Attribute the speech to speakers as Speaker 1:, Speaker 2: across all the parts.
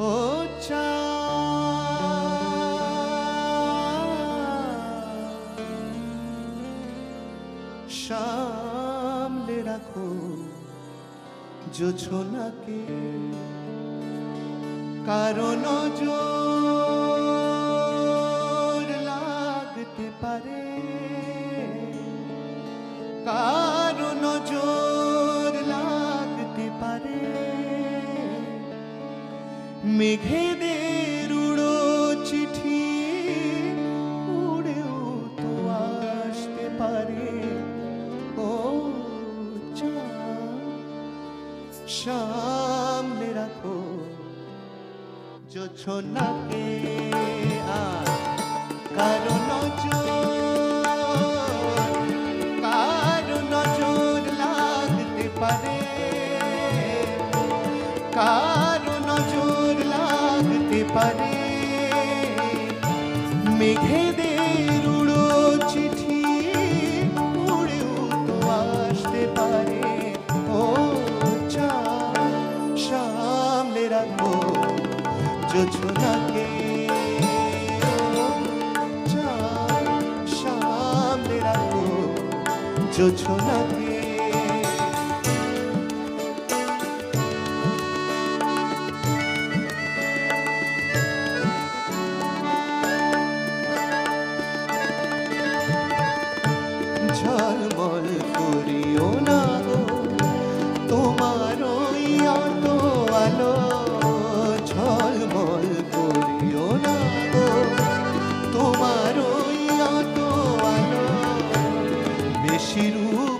Speaker 1: ও চাঁদ, সামলে রাখো জোছনাকে। কারণ জোর মেঘেদের উড়ো চিঠি উড়েও তো আসতে পারে। ও সামনে রাখো জোছনাকে আর কারণ জোর পারে। মেঘেদের উড়ো চিঠি উড়েও তো আসতে পারে। ও চাঁদ, সামনে রাখো জোছনাকে ও চাঁদ, সামনে রাখো জোছনাকে ঝলমল করিও না তোমার অত আলো ঝলমল করিও না গো। তোমার অত আলো বেশি রূপ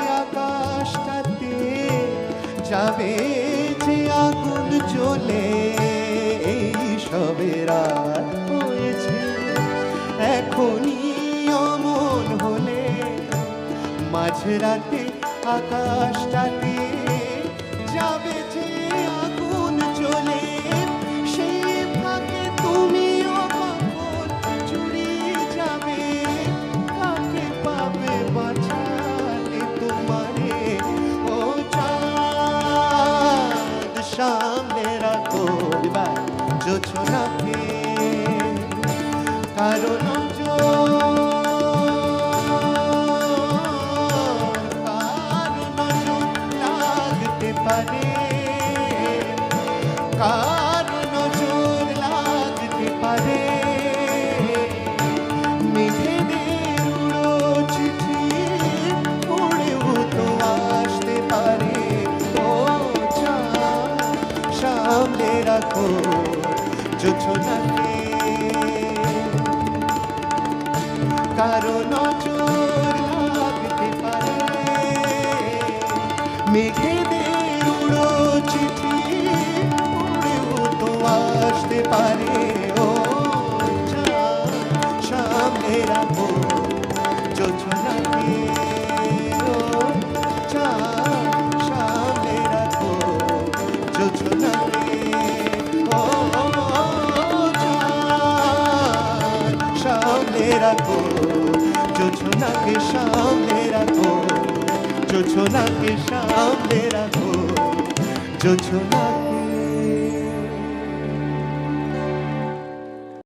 Speaker 1: যাবে যে আগুন চলে এই সবে রাত হয়েছে। এখনই অমন হলে মাঝরাতে আকাশটাতে এবার জোছনাকে কারণ রাখো জোছনাকে কারণ জোর লাগতে পারে, মেঘেদের উড়ো চিঠি উড়েও তো আসতে পারে। ও সামনে রাখো জোছনাকে রাখো। জোছনাকে সামনে রাখো। জোছনাকে সামনে রাখো। জোছনাকে